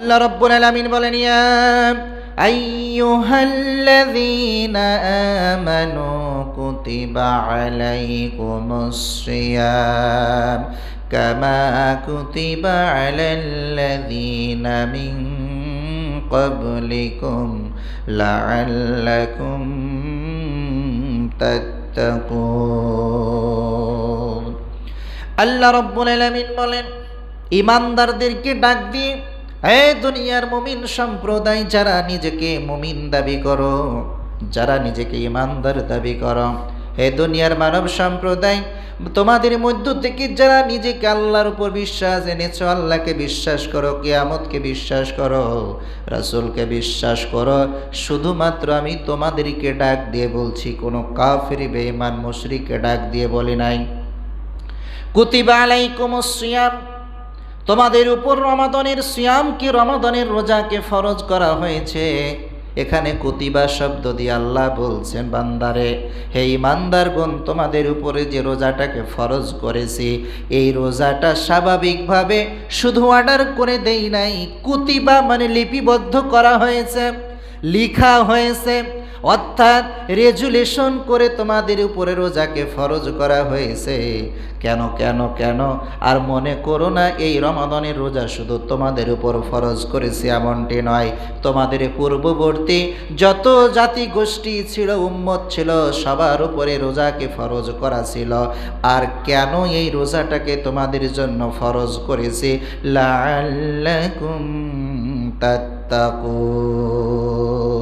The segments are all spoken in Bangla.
আল্লাহ রব্বুল আলামিন বলেন, ইয়া আইয়ুহাল্লাযীনা আমানু কুতিবা আলাইকুমুস সিয়াম কামা কুতিবা আলাল্লাযীনা মিন ক্বাবলিকুম লাআল্লাকুম তাত্তাকুন। আল্লাহ রব্বুল আলামিন বলেন, ইমানদারদেরকে ডাক দিয়ে হে দুনিয়ার মুমিন সম্প্রদায়, যারা নিজেকে মুমিন দাবি করো, যারা নিজেকে ইমানদার দাবি করো, হে দুনিয়ার মানব সম্প্রদায়, তোমাদের মধ্য থেকে যারা নিজেকে আল্লাহর উপর বিশ্বাস এনেছো, আল্লাহকে বিশ্বাস করো, কেয়ামতকে বিশ্বাস করো, রাসূলকে বিশ্বাস করো, শুধুমাত্র আমি তোমাদেরকে ডাক দিয়ে বলছি, কোনো কাফের, বেঈমান, মুশরিককে ডাক দিয়ে বলি নাই। কুতিবা আলাইকুমুস সিয়াম। তোমাদের উপর রমাদনের সিয়াম কি রমাদনের রোজাকে ফরজ করা হয়েছে? এখানে কুতিবা শব্দ দিয়ে আল্লাহ বলছেন, বান্দারে, হে ইমানদারগণ তোমাদের উপরে যে রোজাটাকে ফরজ করেছি, এই রোজাটা স্বাভাবিকভাবে শুধু অর্ডার করে দেই নাই, কুতিবা মানে লিপিবদ্ধ করা হয়েছে, লিখা হয়েছে অর্থাৎ রেজুলেশন করে তোমাদের উপরে রোজাকে ফরজ করা হয়েছে। কেন কেন কেন? আর মনে করো না, এই রমাদনের রোজা শুধু তোমাদের উপর ফরজ করেছে এমনটি নয়। তোমাদের পূর্ববর্তী যত জাতি গোষ্ঠী ছিল, উম্মত ছিল, সবার উপরে রোজাকে ফরজ করা ছিল। আর কেন এই রোজাটাকে তোমাদের জন্য ফরজ করেছে? লাল্লাকুম তাত্তাকুন।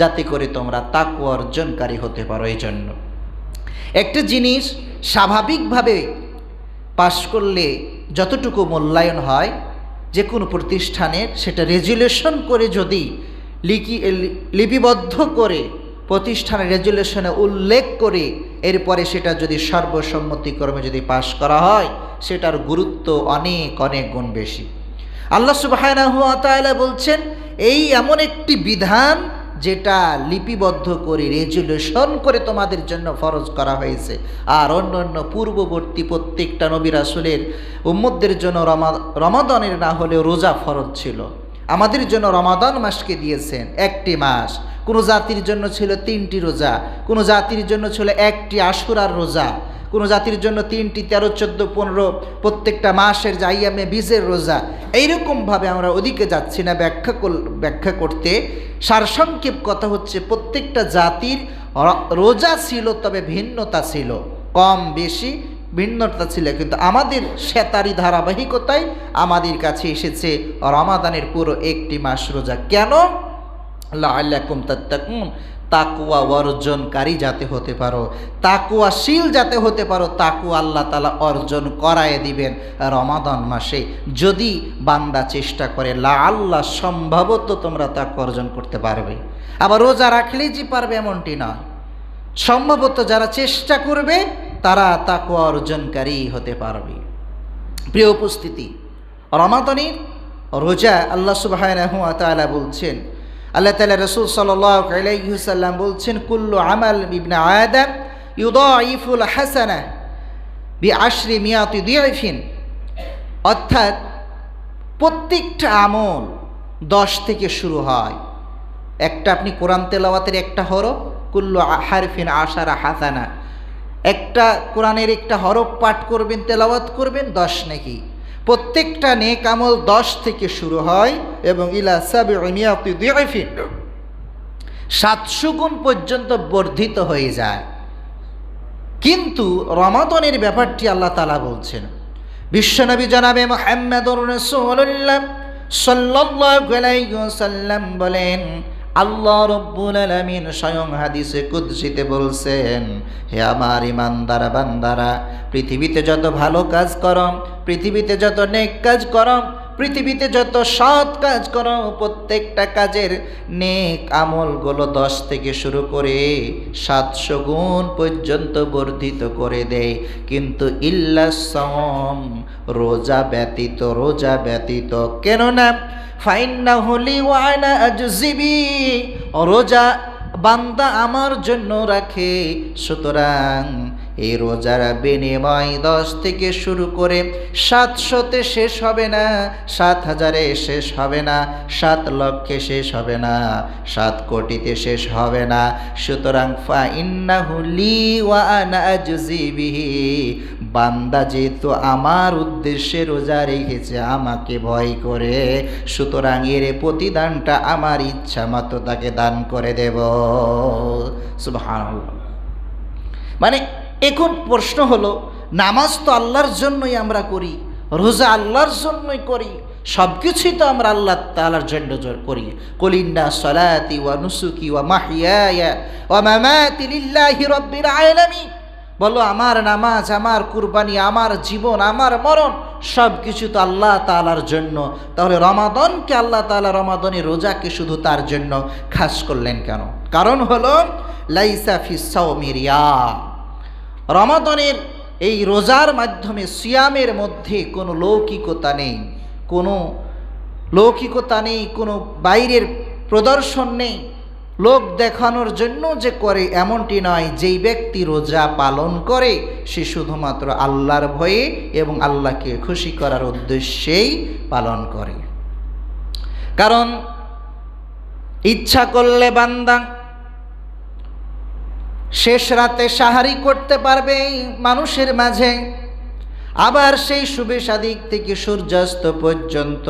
যাতে করে তোমরা তাকু অর্জনকারী হতে পারো এই জন্য একটা জিনিস স্বাভাবিকভাবে পাশ করলে যতটুকু মূল্যায়ন হয়, যে কোনো প্রতিষ্ঠানের সেটা রেজুলেশন করে যদি লিখি, লিপিবদ্ধ করে প্রতিষ্ঠানের রেজুলেশনে উল্লেখ করে এরপরে সেটা যদি সর্বসম্মতিক্রমে যদি পাশ করা হয়, সেটার গুরুত্ব অনেক অনেক গুণ বেশি। আল্লাহ তাআলা বলছেন, এই এমন একটি বিধান যেটা লিপিবদ্ধ করে রেজুলেশন করে তোমাদের জন্য ফরজ করা হয়েছে। আর অন্য অন্য পূর্ববর্তী প্রত্যেকটা নবী রাসুলের উম্মদের জন্য রমা, রমাদানের না হলেও রোজা ফরজ ছিল। আমাদের জন্য রমাদান মাসকে দিয়েছেন একটি মাস। কোনো জাতির জন্য ছিল তিনটি রোজা, কোনো জাতির জন্য ছিল একটি আশুরার রোজা। কোনো জাতির জন্য তিনটি, তেরো, চোদ্দ, পনেরো প্রত্যেকটা মাসের জাইয়ামে বীজের রোজা, এইরকমভাবে আমরা ওদিকে যাচ্ছি না, ব্যাখ্যা ব্যাখ্যা করতে। সারসংক্ষেপ কথা হচ্ছে, প্রত্যেকটা জাতির রোজা ছিল, তবে ভিন্নতা ছিল। কম, বেশি ভিন্নতা ছিল, কিন্তু আমাদের সেতারি ধারাবাহিকতায় আমাদের কাছে এসেছে রমাদানের পুরো একটি মাস রোজা। কেন? আল্লাহ তাত্তাকুম তাকুয়া অর্জনকারী যাতে হতে পারো, তাকুয়াশীল যাতে হতে পারো, তাকু আল্লাহ তালা অর্জন করায় দিবেন রমাদন মাসে। যদি বান্দা চেষ্টা করে লা আল্লাহ সম্ভবত তোমরা তাকু অর্জন করতে পারবে। আবার রোজা রাখলেই যে পারবে এমনটি নয়। সম্ভবত যারা চেষ্টা করবে, তারা তাকুয়া অর্জনকারী হতে পারবে। প্রিয় উপস্থিতি, রমাদানের রোজা আল্লাহ সুবাহ বলছেন আল্লাহ তালা রসুল সাল্লাম বলছেন, কুল্লু আমাল ইবনা আয়াদাম ইউদুল হাসানা বি আশরি মিয়াতি দিয়াফিন। অর্থাৎ প্রত্যেকটা আমল দশ থেকে শুরু হয়। একটা আপনি কোরআন তেলাওয়াতের একটা হরফ, কুল্লু হারফিন আশারা হাসানা। একটা কোরআনের একটা হরফ পাঠ করবেন, তেলাওয়াত করবেন, দশ নাকি? প্রত্যেকটা নেক আমল দশ থেকে শুরু হয় এবং ইলা সাবিফিন সাতশো গুণ পর্যন্ত বর্ধিত হয়ে যায়। কিন্তু রমাদনের ব্যাপারটি আল্লাহ তালা বলছেন, বিশ্বনবী জানাবে রসুল্লাহ সাল্লাম বলেন আল্লাহ রব্বুল আলমিন স্বয়ং হাদিসে কুদ্সিতে বলছেন, হে আমার ইমানদারা বান্দারা, পৃথিবীতে যত ভালো কাজ করম পৃথিবীতে যত নেক কাজ করম পৃথিবীতে যত সৎ কাজ করো, প্রত্যেকটা কাজের নেক আমলগুলো দশ থেকে শুরু করে সাতশো গুণ পর্যন্ত বর্ধিত করে দেয়। কিন্তু ইল্লাসম রোজা ব্যতীত রোজা ব্যতীত, কেননা রোজা বান্দা আমার জন্য রাখে। সুতরাং এই রোজার বিনিময় দশ থেকে শুরু করে সাতশোতে শেষ হবে না, সাত হাজারে শেষ হবে না, সাত লক্ষে শেষ হবে না, সাত কোটিতে শেষ হবে না। সুতরাং ফা ইন্নাহুলি ওয়া আনা আজজি বান্দা যেহেতু আমার উদ্দেশ্যে রোজা রেখেছে, আমাকে ভয় করে। সুতরাং এর প্রতিদানটা আমার ইচ্ছা মতো তাকে দান করে দেব। সুবহানাল্লাহ। মানে এখন প্রশ্ন হলো, নামাজ তো আল্লাহর জন্যই আমরা করি, রোজা আল্লাহর জন্যই করি সব কিছুই তো আমরা আল্লাহ তালার জন্য করি। কলিন্না সলাতি ওয়া নুসুকি ওয়া মাহিয়া ওয়া মামাতি বলো, আমার নামাজ, আমার কুরবানি, আমার জীবন, আমার মরণ সব কিছু তো আল্লাহ তালার জন্য। তাহলে রমাদনকে আল্লাহ তালা রমাদনের রোজাকে শুধু তার জন্য খাস করলেন কেন? কারণ হলো, লাইসা ফিসাউমিরিয়া রমাদনের এই রোজার মাধ্যমে সিয়ামের মধ্যে কোনো লৌকিকতা নেই, কোনো লৌকিকতা নেই, কোনো বাইরের প্রদর্শন নেই। লোক দেখানোর জন্য যে করে এমনটি নয়, যেই ব্যক্তি রোজা পালন করে, সে শুধুমাত্র আল্লাহর ভয়ে এবং আল্লাহকে খুশি করার উদ্দেশ্যেই পালন করে। কারণ ইচ্ছা করলে বান্দা শেষ রাতে সাহারি করতে পারবে মানুষের মাঝে। আবার সেই শুভে সাদিক থেকে সূর্যাস্ত পর্যন্ত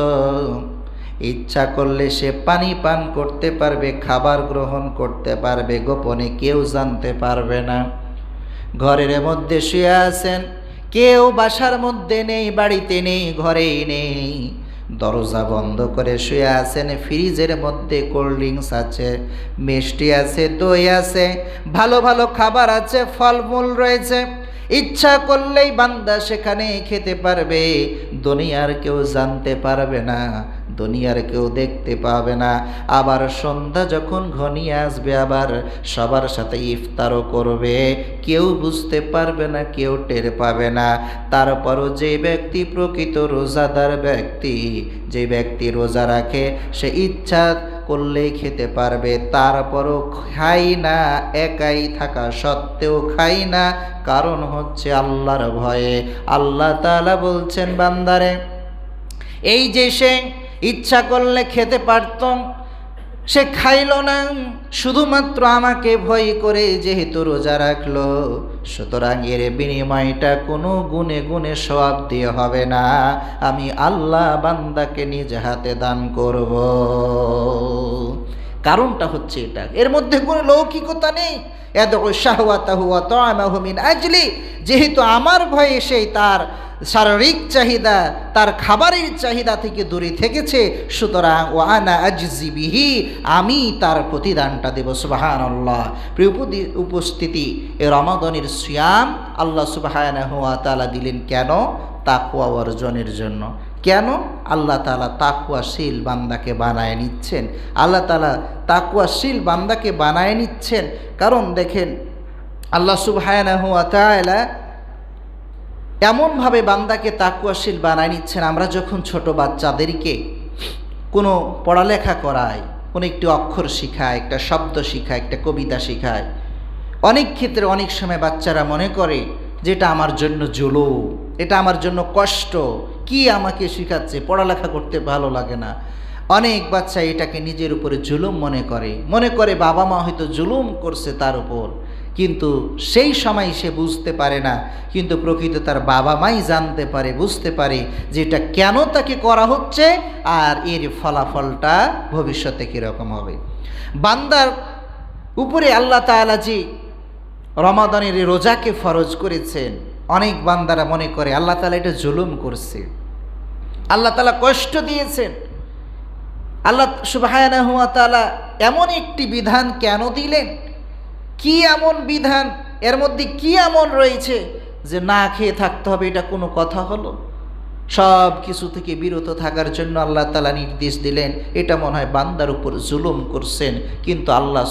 ইচ্ছা করলে সে পানি পান করতে পারবে, খাবার গ্রহণ করতে পারবে, গোপনে কেউ জানতে পারবে না। ঘরের মধ্যে শুয়ে আছেন, কেউ বাসার মধ্যে নেই, বাড়িতে নেই, ঘরেই নেই। দরজা বন্ধ করে শুয়ে আছেন, ফ্রিজের মধ্যে কোল্ড ড্রিঙ্কস আছে, মিষ্টি আছে, দই আছে, ভালো ভালো খাবার আছে, ফলমূল রয়েছে। ইচ্ছা করলেই বান্দা সেখানে খেতে পারবে, দুনিয়ার কেউ জানতে পারবে না। দুনিয়ার কেউ দেখতে পাবে না। আবার সন্ধ্যা যখন ঘনিয়ে আসবে, আবার সবার সাথে ইফতারও করবে। কেউ বুঝতে পারবে না, কেউ টের পাবে না। তারপরও যে ব্যক্তি প্রকৃত রোজাদার ব্যক্তি, যে ব্যক্তি রোজা রাখে, সে ইচ্ছা করলেই খেতে পারবে। তারপরও খাই না, একাই থাকা সত্ত্বেও খাই না। কারণ হচ্ছে আল্লাহর ভয়ে। আল্লাহ তাআলা বলছেন, বান্দারে, এই যে সে ইচ্ছা করলে খেতে পারতাম। সে খাইল না, শুধুমাত্র আমাকে ভয় করে যেহেতু রোজা রাখল। সুতরাং এর বিনিময়টা কোনো গুণে গুণে সব দিয়ে হবে না। আমি আল্লাহ বান্দাকে নিজ হাতে দান করব। কারণটা হচ্ছে এটা। এর মধ্যে কোনো লৌকিকতা নেই। এত শাহওয়াতাহুয়া তো আমাহমিন আজলি। যেহেতু আমার ভয়ে সেই তার শারীরিক চাহিদা, তার খাবারের চাহিদা থেকে দূরে থেকেছে। সুতরাং ও আনা আজজিবিহি আমি তার প্রতিদানটা দেব সুবাহান আল্লাহ উপস্থিতি, এ রমাদনের সিয়াম আল্লাহ সুবাহান হুয়া তালা দিলেন কেন? তাকুয়া অর্জনের জন্য। কেন? আল্লাহ তালা তাকুয়াশীল বান্দাকে বানায় নিচ্ছেন। আল্লাহ তালা তাকুয়াশীল বান্দাকে বানায় নিচ্ছেন। কারণ দেখেন, আল্লাহ সুবাহান হুয়া তালা এমনভাবে বান্দাকে তাকুয়াশীল বানায় নিচ্ছেন আমরা যখন ছোট বাচ্চাদেরকে কোনো পড়ালেখা করাই কোনো একটি অক্ষর শিখায়, একটা শব্দ শিখায়, একটা কবিতা শিখায়, অনেক ক্ষেত্রে অনেক সময় বাচ্চারা মনে করে যে এটা আমার জন্য জুলো এটা আমার জন্য কষ্ট, কি আমাকে শিখাচ্ছে, পড়ালেখা করতে ভালো লাগে না। অনেক বাচ্চা এটাকে নিজের উপরে জুলুম মনে করে মনে করে বাবা মা হয়তো জুলুম করছে তার উপর। কিন্তু সেই সময় সে বুঝতে পারে না, কিন্তু প্রকৃত তার বাবা মাই জানতে পারে, বুঝতে পারে যে এটা কেন তাকে করা হচ্ছে আর এর ফলাফলটা ভবিষ্যতে কীরকম হবে। বান্দার উপরে আল্লাহ তালা যে রমাদানের রোজাকে ফরজ করেছেন, অনেক বান্দারা মনে করে আল্লাহ তালা এটা জুলুম করছে। আল্লাহ তালা কষ্ট দিয়েছেন। আল্লাহ সুবাহ এমন একটি বিধান কেন দিলেন? কি এমন বিধান? এর মধ্যে কি এমন রয়েছে যে না খেয়ে থাকতে হবে? এটা কোনো কথা হলো? সব কিছু থেকে বিরত থাকার জন্য আল্লাহ তালা নির্দেশ দিলেন। এটা মনে হয় বান্দার উপর জুলুম করছেন। কিন্তু আল্লাহ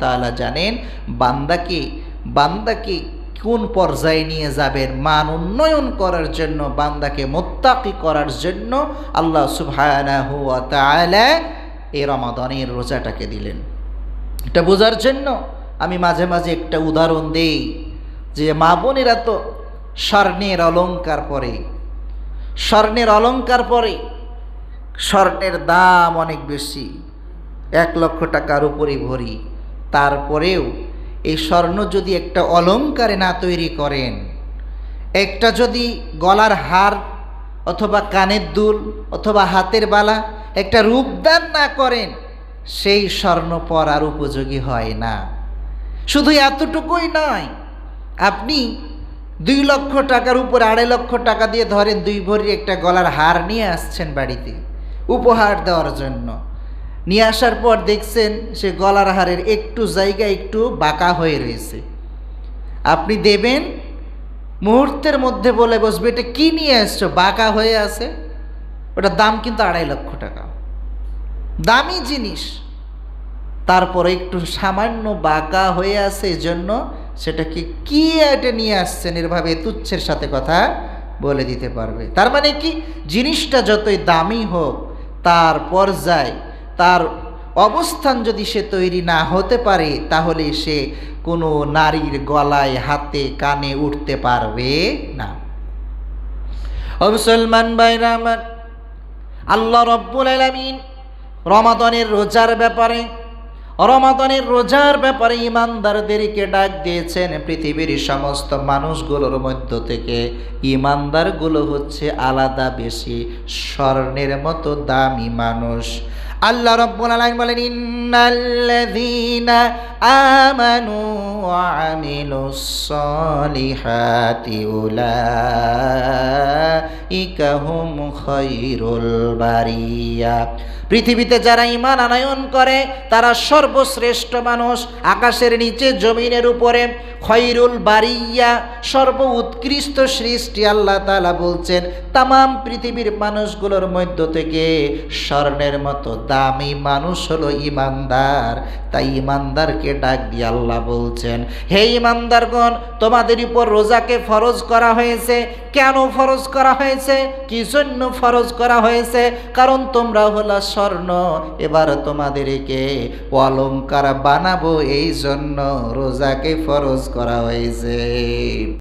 তালা জানেন, বান্দাকে বান্দাকে কোন পর্যায়ে নিয়ে যাবেন? মান উন্নয়ন করার জন্য, বান্দাকে মোত্তাকি করার জন্য আল্লাহ সুবহানা হুয়া তালা এই রমাদানের রোজাটাকে দিলেন। এটা বোঝার জন্য আমি মাঝে মাঝে একটা উদাহরণ দেই যে মা বোনেরা তো স্বর্ণের অলংকার পরে। স্বর্ণের অলংকার পরে স্বর্ণের দাম অনেক বেশি, এক লক্ষ টাকার উপরে ভরি। তারপরেও এই স্বর্ণ যদি একটা অলংকারে না তৈরি করেন, একটা যদি গলার হার অথবা কানের দুল অথবা হাতের বালা একটা রূপদান না করেন, সেই স্বর্ণ পরার উপযোগী হয় না। শুধু এতটুকুই নয়, আপনি দুই লক্ষ টাকার উপর আড়াই লক্ষ টাকা দিয়ে ধরেন দুই ভরির একটা গলার হার নিয়ে আসছেন বাড়িতে, উপহার দেওয়ার জন্য। নিয়ে আসার পর দেখছেন সে গলার হারের একটু জায়গা একটু বাঁকা হয়ে রয়েছে। আপনি দেবেন, মুহূর্তের মধ্যে বলে বসবে, এটা কী নিয়ে আসছো? বাঁকা হয়ে আছে? ওটার দাম কিন্তু আড়াই লক্ষ টাকা। দামি জিনিস। তারপরে একটু সামান্য বাঁকা হয়ে আছে এজন্য সেটাকে কি এটা নিয়ে আসছেন এরভাবে তুচ্ছের সাথে কথা বলে দিতে পারবে। তার মানে কি? জিনিসটা যতই দামি হোক, তার পর্যায়, তার অবস্থান যদি সে তৈরি না হতে পারে, তাহলে সে কোনো নারীর গলায়, হাতে, কানে উঠতে পারবে না। মুসলমান ভাইরা আমার, আল্লাহ রব্বুল আলামিন রমাদনের রোজার ব্যাপারে রমাদনের রোজার ব্যাপারে ইমানদারদেরকে ডাক দিয়েছেন পৃথিবীর সমস্ত মানুষগুলোর মধ্য থেকে। ইমানদারগুলো হচ্ছে আলাদা বেশি, স্বর্ণের মতো দামি মানুষ। আল্লাহ রব্বুল আলামিন বলেন, ইন্নাল্লাযীনা আমানু ওয়া আমিলুস সলিহাতি উলাইকা হুম খায়রুল বারিয়া। পৃথিবীতে যারা ইমান আনায়ন করে, তারা সর্বশ্রেষ্ঠ মানুষ। আকাশের নিচে, জমিনের উপরে। খৈরুল বারিয়া সর্ব উৎকৃষ্ট সৃষ্টি আল্লাহ তালা বলছেন তাম পৃথিবীর মানুষগুলোর মধ্য থেকে স্বর্ণের মতো দামি মানুষ হলো ইমানদার তাই ইমানদারকে ডাক দিয়ে আল্লাহ বলছেন, হে ইমানদারগণ, তোমাদের উপর রোজাকে ফরজ করা হয়েছে। কেন ফরজ করা হয়েছে? কি জন্য ফরজ করা হয়েছে? কারণ তোমরা হলো স্বর্ণ। এবার তোমাদেরকে অলঙ্কার বানাবো। এই জন্য রোজাকে ফরজ করা হয়েছে।